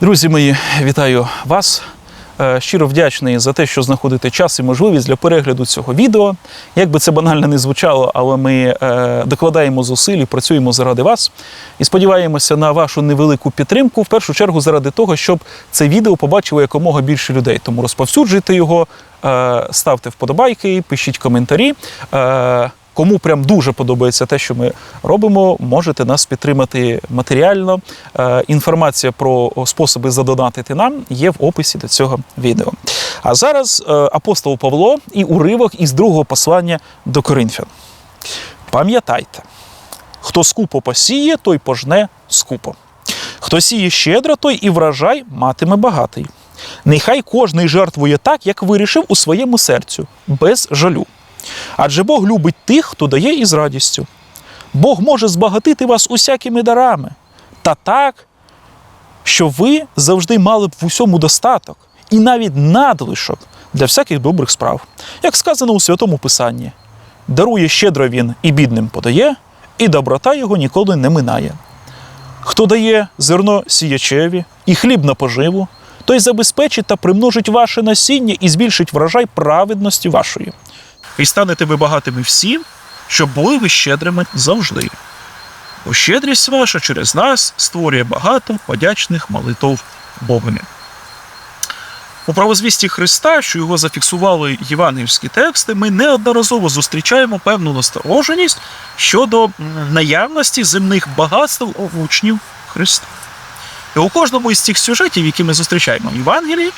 Друзі мої, вітаю вас. Е, Щиро вдячний за те, що знаходите час і можливість для перегляду цього відео. Як би це банально не звучало, але ми е, докладаємо зусиль і працюємо заради вас. І сподіваємося на вашу невелику підтримку, в першу чергу заради того, щоб це відео побачило якомога більше людей. Тому розповсюджуйте його, е, ставте вподобайки, пишіть коментарі. Кому прям дуже подобається те, що ми робимо, можете нас підтримати матеріально. Е, Інформація про способи задонатити нам є в описі до цього відео. А зараз е, апостол Павло і уривок із другого послання до Коринфян. Пам'ятайте, хто скупо посіє, той пожне скупо. Хто сіє щедро, той і врожай матиме багатий. Нехай кожний жертвує так, як вирішив у своєму серцю, без жалю. Адже Бог любить тих, хто дає із радістю. Бог може збагатити вас усякими дарами, та так, що ви завжди мали б в усьому достаток і навіть надлишок для всяких добрих справ. Як сказано у Святому Писанні, дарує щедро він і бідним подає, і доброта його ніколи не минає. Хто дає зерно сіячеві і хліб на поживу, той забезпечить та примножить ваше насіння і збільшить врожай праведності вашої. І станете ви багатими всім, щоб були ви щедрими завжди. Бо щедрість ваша через нас створює багато подячних молитов Богові. У правозвісті Христа, що його зафіксували євангельські тексти, ми неодноразово зустрічаємо певну настороженість щодо наявності земних багатств у учнів Христа. І у кожному із цих сюжетів, які ми зустрічаємо в Євангелії,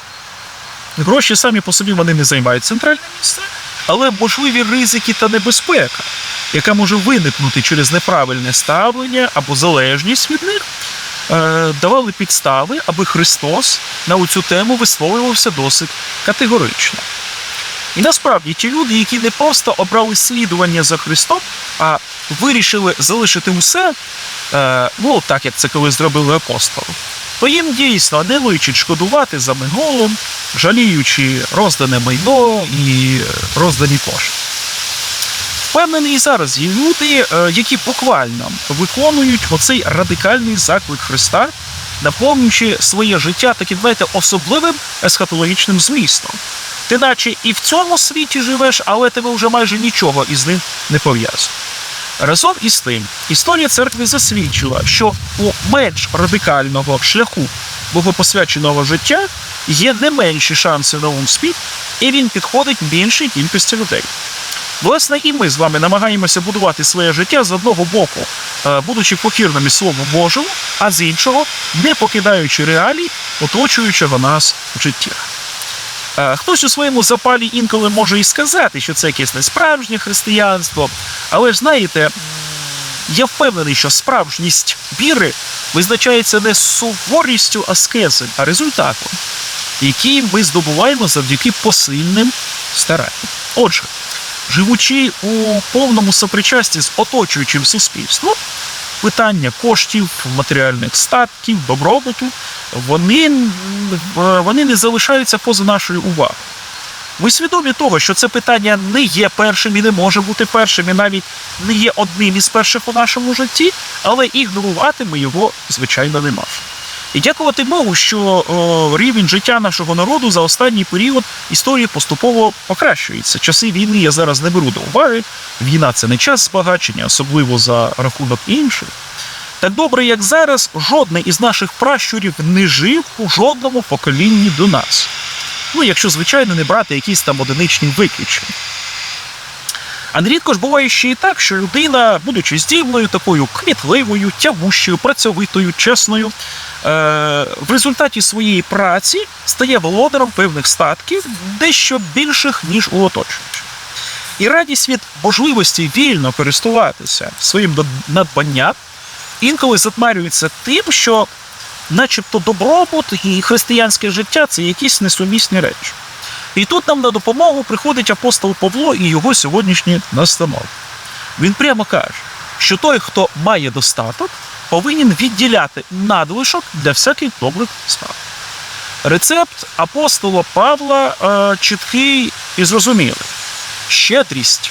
гроші самі по собі вони не займають центральне місце, але можливі ризики та небезпека, яка може виникнути через неправильне ставлення або залежність від них, е, давали підстави, аби Христос на цю тему висловлювався досить категорично. І насправді ті люди, які не просто обрали слідування за Христом, а вирішили залишити усе, е, ну так як це колись зробили апостоли, то їм дійсно не личить шкодувати за минулим, жаліючи роздане майно і е, роздані кошти. Впевнений, і зараз є люди, е, які буквально виконують оцей радикальний заклик Христа, наповнюючи своє життя таким, знаєте, особливим есхатологічним змістом. Ти наче і в цьому світі живеш, але тебе вже майже нічого із ним не пов'язує. Разом із тим, історія церкви засвідчила, що у менш радикального шляху богопосвяченого життя є не менші шанси на успіх, і він підходить більшій кількості людей. Власне, і ми з вами намагаємося будувати своє життя з одного боку, е, будучи покірними Слову Божому, а з іншого не покидаючи реалій, оточуючого нас життя. Е, Хтось у своєму запалі інколи може і сказати, що це якесь несправжнє християнство, але ж знаєте, я впевнений, що справжність віри визначається не суворістю аскези, а результатом, який ми здобуваємо завдяки посильним старанням. Отже, живучи у повному сопричасті з оточуючим суспільством, питання коштів, матеріальних статків, добробуту, вони, вони не залишаються поза нашою увагою. Ми свідомі того, що це питання не є першим і не може бути першим, і навіть не є одним із перших у нашому житті, але ігнорувати ми його, звичайно, не можемо. І дякувати Богу, що рівень життя нашого народу за останній період історії поступово покращується. Часи війни я зараз не беру до уваги. Війна це не час збагачення, особливо за рахунок інших. Так добре, як зараз, жодний із наших пращурів не жив у жодному поколінні до нас. Ну, якщо, звичайно, не брати якісь там одиничні виключення. А нерідко ж буває ще і так, що людина, будучи здібною, такою кмітливою, тягущою, працьовитою, чесною, е- в результаті своєї праці стає володаром певних статків, дещо більших, ніж у оточуючих. І радість від можливості вільно користуватися своїм надбанням інколи затмарюється тим, що, начебто, добробут і християнське життя це якісь несумісні речі. І тут нам на допомогу приходить апостол Павло і його сьогоднішні настанови. Він прямо каже, що той, хто має достаток, повинен відділяти надлишок для всяких добрих справ. Рецепт апостола Павла е, чіткий і зрозумілий. Щедрість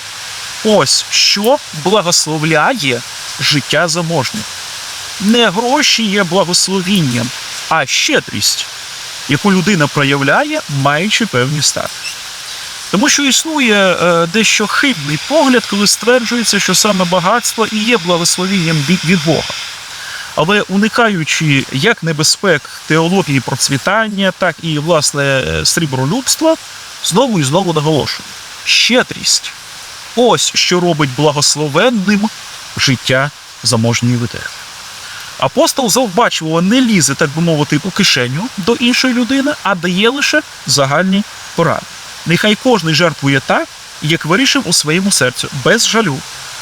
ось що благословляє життя заможних. Не гроші є благословінням, а щедрість, яку людина проявляє, маючи певні статки. Тому що існує е, дещо хибний погляд, коли стверджується, що саме багатство і є благословенням від, від Бога. Але уникаючи як небезпек теології процвітання, так і власне е, срібролюбства, знову і знову наголошую: щедрість ось що робить благословенним життя заможньої людини. Апостол завбачливо не лізе, так би мовити, у кишеню до іншої людини, а дає лише загальні поради. Нехай кожний жертвує так, як вирішив у своєму серцю, без жалю.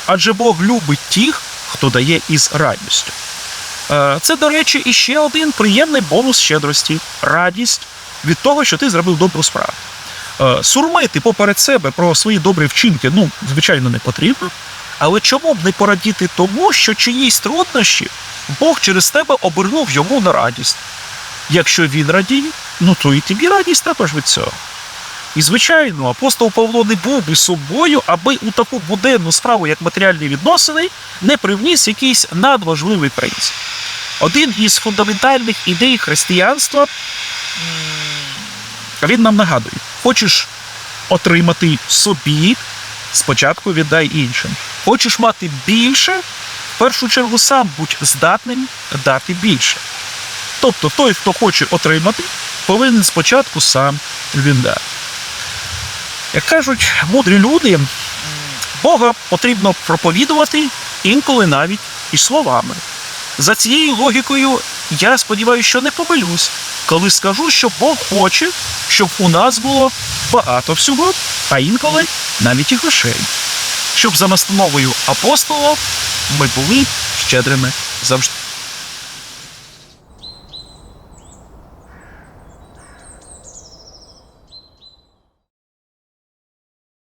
Адже Бог любить тих, хто дає із радістю. Е, Це, до речі, іще один приємний бонус щедрості радість від того, що ти зробив добру справу. Е, Сурмити поперед себе про свої добрі вчинки, ну, звичайно, не потрібно. Але чому б не порадіти тому, що чиїсь труднощі Бог через тебе обернув йому на радість. Якщо він радіє, ну то і тобі радість також від цього. І, звичайно, апостол Павло не був би собою, аби у таку буденну справу, як матеріальні відносини, не привніс якийсь надважливий принцип. Один із фундаментальних ідей християнства він нам нагадує: хочеш отримати собі, спочатку віддай іншим. Хочеш мати більше, в першу чергу сам будь здатним дати більше. Тобто той, хто хоче отримати, повинен спочатку сам віддати. Як кажуть мудрі люди, Бога потрібно проповідувати інколи навіть і словами. За цією логікою, я сподіваюся, що не помилюсь, коли скажу, що Бог хоче, щоб у нас було багато всього, а інколи навіть і грошей. Щоб за настановою апостола ми були щедрими завжди.